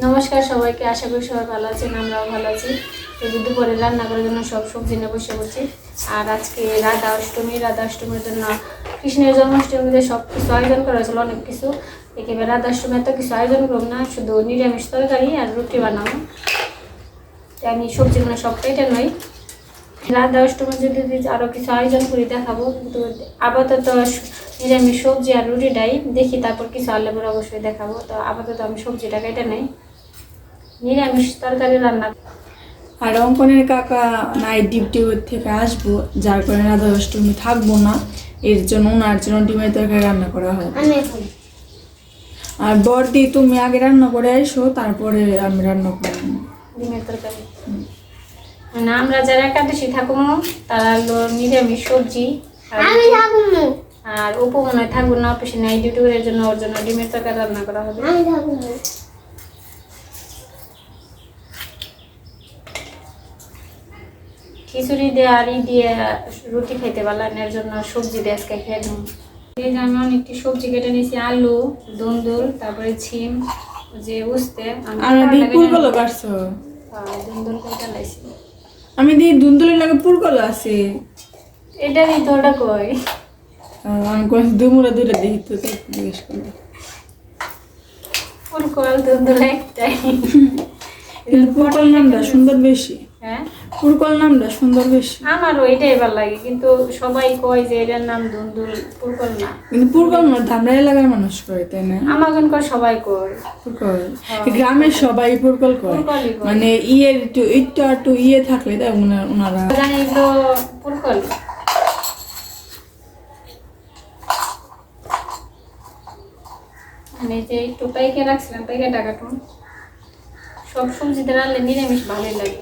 নমস্কার সবাইকে, আশা করি সবাই ভালো আছেন, আমরাও ভালো আছি। এই যে দুপুরে রান্না করার জন্য সব সবজি নিয়ে বসে পড়ছি। আর আজকে রাধা অষ্টমী, রাধা অষ্টমীর জন্য কৃষ্ণের জন্মাষ্টমীতে সব কিছু আয়োজন করা হয়েছিল, অনেক কিছু। একেবারে রাধা অষ্টমী এত কিছু আয়োজন করব না, শুধু নিরামিষ তরকারি আর রুটি বানাবো। আমি সবজিগুলো সব কেটে নই রাধা অষ্টমী যদি আরও কিছু আয়োজন করি দেখাবো কিন্তু আপাতত নিরামিষ সবজি আর রুটিটাই দেখি তারপর কিছু আনলে পরে অবশ্যই দেখাবো। তো আপাতত আমি সবজিটা কেটে নেই। নিরামিষ তরকারি রান্না। আর অঙ্কনের কাকা নাইট ডিউটি থেকে আসব যার কারণে রাধা অষ্টমী থাকব না। এর জন্য ওনার জন্য ডিমের তরকারি রান্না করা হয় আর বর্দি তুমি আগে রান্না করে এসো তারপরে আমি রান্না করব। ডিমের তরকারি। মানে আমরা যারা একাদশী থাকুন তারা হলো নিরামিষ সবজি আর আমি মনে থাকব না অফিসে ডিউটি করার জন্য ওর জন্য ডিমের তরকারি রান্না করা হবে। আমি খিচুড়ি দিয়ে আর ই দিয়ে রুটি খাইতে পারলাম এর জন্য সবজি দিয়ে আজকে খেয়ে নেব। এই যে আমি অনেকটি সবজি কেটে নিয়েছি আলু দুন্দুল তারপরে ছিম যে উস্তে আমি আর নিয়েছি। দুন্দুল কেটে লাইছি। আমি দি দুন্দুলের লাগে পুরকলো আছে। এটা নি তোটা কই আমি কোন দুমুরা দুইটা দেখি তো জিজ্ঞেস করি ফুল কল দুন্দুল একটাই। কিন্তু পুরকল নামটা সুন্দর বেশি। হ্যাঁ? পুরকল নামটা সুন্দর বেশি। আমারও এটাই ভালো লাগে কিন্তু সবাই কয় যে এটার নাম দুন্দুল পুরকল না। কিন্তু পুরকল মানে ধামরা এলাকার মানুষ করে তাই না? আমার কয় সবাই কয়। পুরকল গ্রামের সবাই পুরকল কয়। মানে ইয়ের একটু একটু একটু ইয়ে থাকলে তাই ওনা- ওনারা জানি এগুলো পুরকল মানে যে একটু পাইকে রাখছিলাম পাইকে সব সবজিতে রান্নলে নিরামিষ ভালোই লাগে।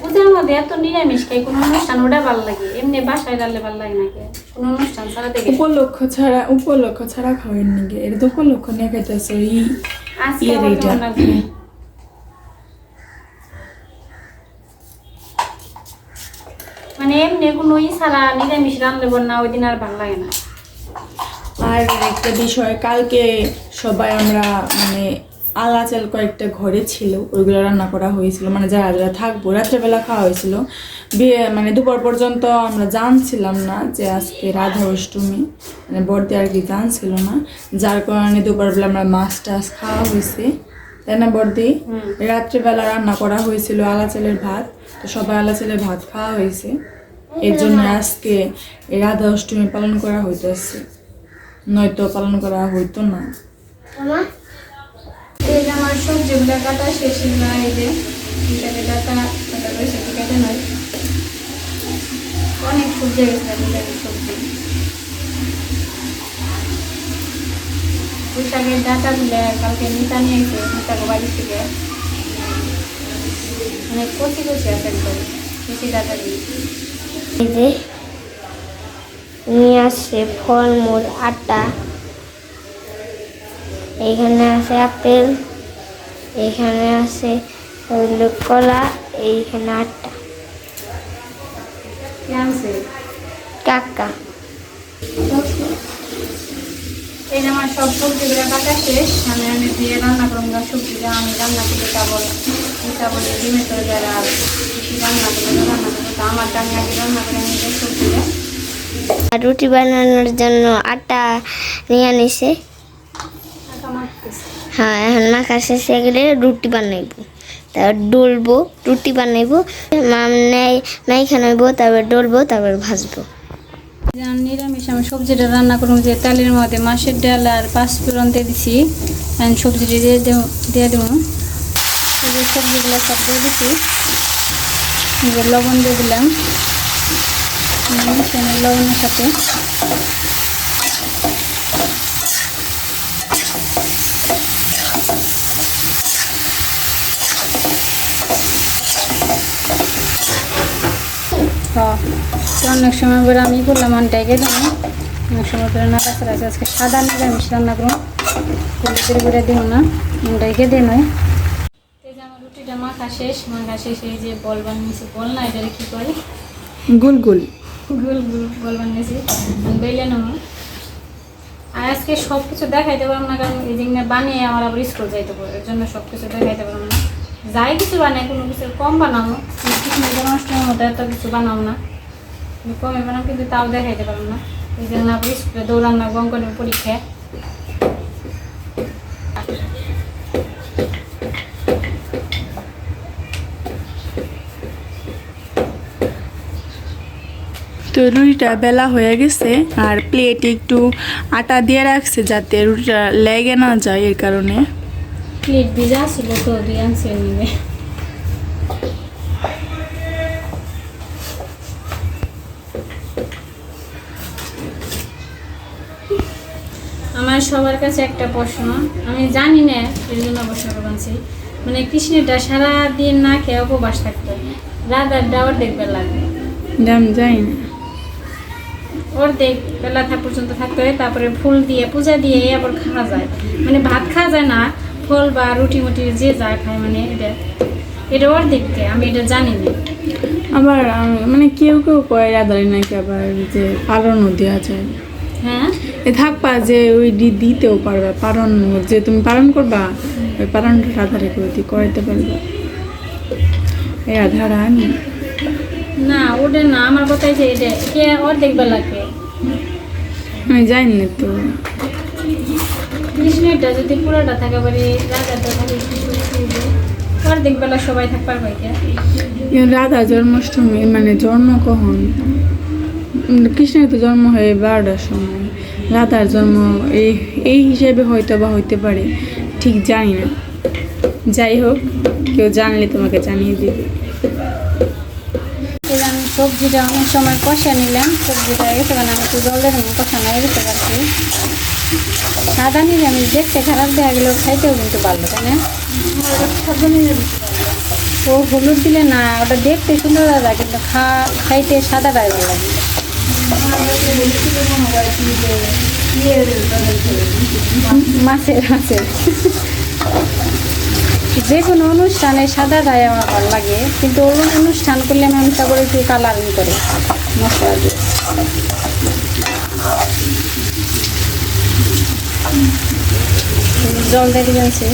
পূজার মধ্যে এত নিরামিষ খাই কোনো অনুষ্ঠান ওটা ভালো লাগে? এমনি বাসায় রান্নলে ভালো লাগে নাকি? কোনো অনুষ্ঠান ছাড়া থেকে উপলক্ষ ছাড়া উপলক্ষ ছাড়া খাওয়েন নাকি? তো উপলক্ষ নিয়ে খাইতেছে আজকে? মানে এমনি কোনো ই ছাড়া নিরামিষ না ওই দিন আর ভালো লাগে না। আর একটা বিষয় কালকে সবাই আমরা মানে আলাচাল কয়েকটা ঘরে ছিল ওইগুলো রান্না করা হয়েছিল। মানে যারা যারা থাকব রাত্রেবেলা খাওয়া হয়েছিল। বিয়ে মানে দুপুর পর্যন্ত আমরা জানছিলাম না যে আজকে রাধা অষ্টমী। মানে বর্দি আর কি জানছিল না। যার কারণে দুপুরবেলা আমরা মাছ টাছ খাওয়া হয়েছে। তাই না বর্দি। রাত্রেবেলা রান্না করা হয়েছিল আলাচালের ভাত। তো সবাই আলাচালের ভাত খাওয়া হয়েছে। এর জন্য আজকে রাধা অষ্টমী পালন করা হইতেছে। নয়তো পালন করা হইতো না। এই আমার সবজিগুলো কাটা শেষ এই যে ডাটা অনেক সবজি সবজি। পুঁইশাকের ডাটাগুলো কালকে নিতা নিয়ে এসে বাড়ি থেকে। অনেক কচি কচি আছে ডাটা দিয়ে। নিয়ে আসছে ফলমূল, আটা। এইখানে আছে আপেল এইখানে আছে কলা এইখানে আটা কি কাকা। এই আমার সব সবজিগুলো কাটা শেষ আমি আমি দিয়ে রান্না সবজিটা আমি তা করব তো আমি আগে করে সবজিটা। রুটি বানানোর জন্য আটা নিয়ে মাখতেছি। হ্যাঁ এখন মাখা শেষে গেলে রুটি বানাইবো। তারপর ডলবো, রুটি বানাইবো নেই মাইখা নইবো তারপর ডলবো, তারপর ভাজবো। নিরামিষ, আমি সবজিটা রান্না করব যে তেলের মধ্যে মাছের ডাল আর পাঁচ পাঁচফোড়ন দিয়ে দিছি। আমি সবজিটা দিয়ে দেবো দিয়ে দেবো। সবজিগুলো সব দিয়ে দিছি। লবণ দিয়ে দিলাম। লবণের সাথে। তো অনেক সময় করে আমি করলাম অনটাইকে দেবো অনেক সময় করে না কাছে আছে আজকে সাদা নিরামিষ রান্না করুন কুলিপুরি করে দিব না অনটাইকে দিয়ে নয় এই যে আমার রুটিটা মাখা শেষ মাখা শেষ এই যে বল বানিয়েছি বল না এটা কি করি? গুল গুল। গোল গোল বল বানিয়েছি বেলে নেব। আর আজকে সব কিছু দেখাইতে পারলাম না কারণ এই জিনিস বানিয়ে আমার আবার স্কুল যাইতে পারে এর জন্য সব কিছু দেখাইতে পারলাম না। যাই কিছু বানাই কোনো কিছু কম বানাবো। কৃষ্ণ জন্মাষ্টমীর মতো এত কিছু বানাবো না। আমি কমে বানাবো কিন্তু তাও দেখাইতে পারলাম না। এই জন্য আবার স্কুলে দৌড়ান না অঙ্কনের পরীক্ষায়। তো রুটিটা বেলা হয়ে গেছে আর প্লেটে একটু আটা দিয়ে রাখছে যাতে রুটিটা লেগে না যায় এর কারণে। প্লেট ভিজা ছিল তো দুই আনছে আমার সবার কাছে একটা প্রশ্ন। আমি জানি না এর জন্য প্রশ্ন করছি। মানে কৃষ্ণটা সারা দিন না খেয়ে উপবাস থাকতো। রাধার ডাওয়ার দেখবে লাগবে দাম যাই না। অর্ধেক বেলা থাক পর্যন্ত থাকতে হয় তারপরে ফুল দিয়ে পূজা দিয়ে আবার খাওয়া যায়। মানে ভাত খাওয়া যায় না ফল বা রুটি মুটি যে যা খায় মানে এটা। এটা অর্ধেককে আমি এটা জানি না। আবার মানে কেউ কেউ কয় রাধারি নাকি আবার যে পালনও দেওয়া যায় হ্যাঁ? থাকবা যে ওই দি- দিতেও পারবা পালন যে তুমি পালন করবা ওই পালনটা রাধারে করে দিয়ে করাইতে পারবা। এই আধারা আনি। না ওটা না আমার কথাই যে এটা কে অর্ধেক বেলাকে আমি জানি না তো। কৃষ্ণটা যদি পুরোটা থাকে বাড়ি রাজাটা থাকে অর্ধেক বেলা সবাই থাকবার হয় কে? এ রাধা জন্মাষ্টমী মানে জন্ম কখন? কৃষ্ণের তো জন্ম হয় বারোটার সময়। রাধার জন্ম এই এই হিসেবে হয়তো বা হইতে পারে। ঠিক জানি না। যাই হোক কেউ জানলে তোমাকে জানিয়ে দিবে। আমি সবজিটা অনেক সময় কষা নিলাম। সবজিটা গেছে আমি একটু জল দেখে কষা না গেতে পারছি সাদা নিরামিষ দেখতে খারাপ দেখা গেলেও খাইতেও কিন্তু ভালো তাই না? ও হলুদ দিলে না ওটা দেখতে সুন্দর লাগে কিন্তু খা খাইতে সাদাটাই ভালো লাগে। মাছের মাছের। যে কোনো অনুষ্ঠানে সাদা সাদাটাই আমার ভালো লাগে, কিন্তু অন্য অনুষ্ঠান করলে আমি অনুষ্ঠান করে একটু কালারিং করে। মশলা দিয়ে জল দিয়ে দিয়েছি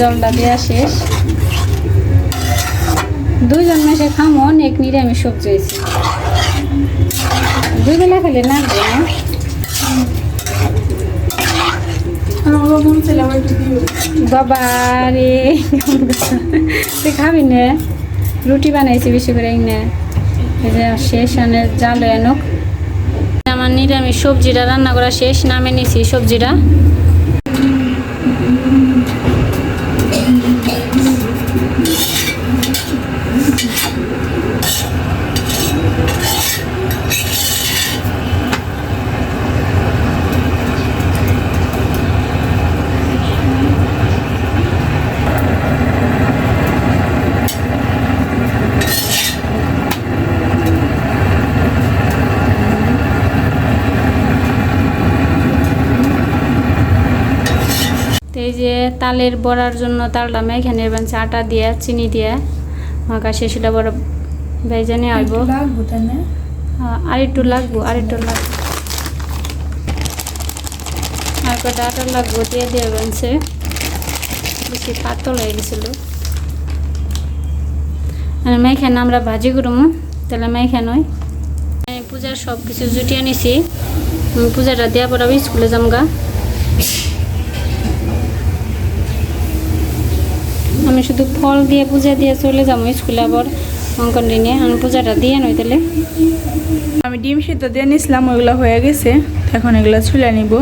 জলটা দেওয়া শেষ। দুইজন মেশে খামো এক নিরামিষ সবজি হয়েছে। দুই বেলা খেলে না বাবা রে তুই খাবি না? রুটি বানাইছি বেশি করে না। শেষ আনে, জাল এনক আমার নিরামিষ সবজিটা, রান্না করা শেষ নামে নিছি সবজিটা। এই যে তালের বড়ার জন্য তালটা মেঘানের বানছে আটা দিয়ে চিনি দিয়ে মাখা সেটা বড় ভেজে আইব। লাগবো তাই হ্যাঁ, আর একটু লাগবো আর একটু লাগবো। আর কটা আটা লাগবো দিয়ে দিয়ে বানছে। বেশি পাতল হয়ে গেছিল। আর মেখানে আমরা ভাজি করব তাহলে মেখা নয় আমি পূজার সব কিছু জুটিয়ে নিছি। পূজাটা দেওয়া পর আমি স্কুলে যামগা। শুধু ফল দিয়ে পূজা দিয়ে চলে যাব স্কুলে আবার অঙ্কন নিয়ে। আমি পূজাটা দিয়ে নই তাহলে। আমি ডিম সিদ্ধ দিয়ে নিছিলাম, ওইগুলো হয়ে গেছে। এখন এগুলো ছুলে নিব।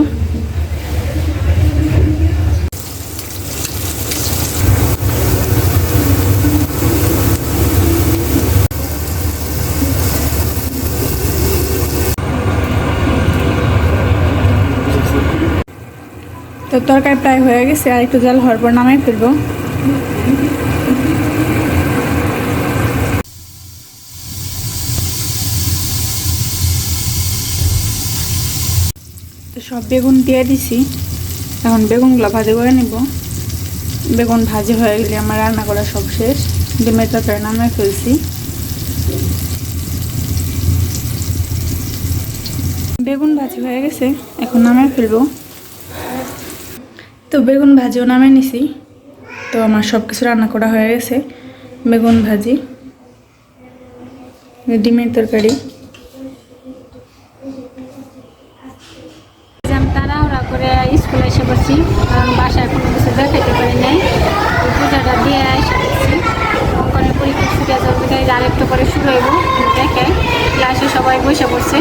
তো তরকারি প্রায় হয়ে গেছে, আর একটু জল হওয়ার পর নামাই ফেলব। সব বেগুন দিয়ে দিছি। এখন বেগুনগুলো ভাজি করে নিব। বেগুন ভাজি হয়ে গেলে আমার রান্না করা সব শেষ। ডিমের তরকারি নামে ফেলছি। বেগুন ভাজি হয়ে গেছে, এখন নামে ফেলব। তো বেগুন ভাজিও নামে নিছি। তো আমার সব কিছু রান্না করা হয়ে গেছে। বেগুন ভাজি ডিমের তরকারি। তাড়াহুড়া করে স্কুলে এসে কারণ বাসায় কোনো কিছু দেখাইতে পারি নাই। ওই পূজাটা দিয়ে এসে অঙ্কনের পরীক্ষা ছুটে যাবে আর একটু পরে শুরু হইব দেখে। ক্লাসে সবাই বসে পড়ছে।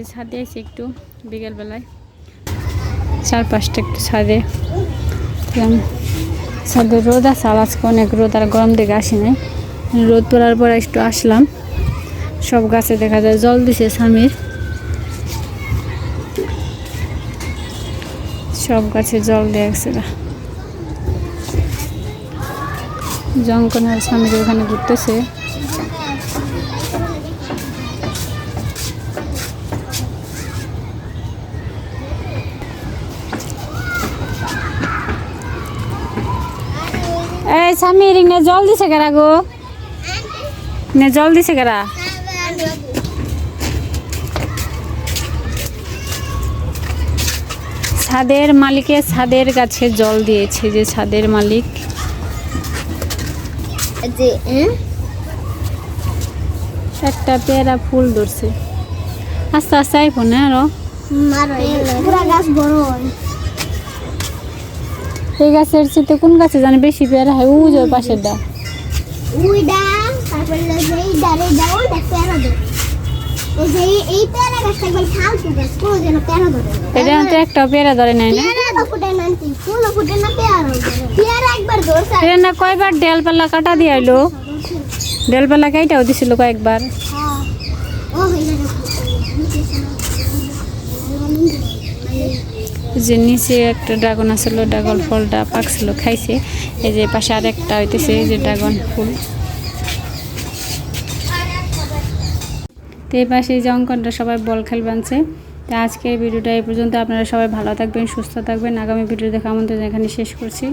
যে ছাদে আছে একটু বিকেলবেলায়। চার পাঁচটা একটু ছাদে। ছাদে রোদ আছে, আর আজকে অনেক রোদ, আর গরম দিকে আসি নাই। রোদ পড়ার পর একটু আসলাম। সব গাছে দেখা যায় জল দিছে স্বামীর। সব গাছে জল গা। আর স্বামীর ওখানে ঘুরতেছে। এই স্বামীর ইনে জল দিছে কেরা গো? নে জল দিছে কেরা? ছাদের মালিকে ছাদের গাছে জল দিয়েছে যে ছাদের মালিক। যে হ্যাঁ? একটা পেয়ারা ফুল ধরছে। আস্তে আস্তে আইফোন না আরও পুরা গাছ বড় হয়। এই গাছের চেয়ে কোন গাছে জানে বেশি পেয়ারা হয়? উ যে পাশের দা। এটা তো একটা পেয়ারা ধরে নাই না? কয়বার ডেলপাল্লা কাটা দিয়ে আইলো? ডেলপাল্লা কাইটাও দিছিল কয়েকবার হ্যাঁ। ও হয়ে যাবে যে নিচে একটা ড্রাগন আসছিল ড্রাগন ফলটা পাকছিল, খাইছে। এই যে পাশে আর একটা হইতেছে, এই যে ড্রাগন ফুল। তো এই পাশে এই যে অঙ্কনটা সবাই বল খেল বানছে। তো আজকে ভিডিওটা এই পর্যন্ত। আপনারা সবাই ভালো থাকবেন, সুস্থ থাকবেন। আগামী ভিডিও দেখা আমন্ত্রণ এখানে শেষ করছি।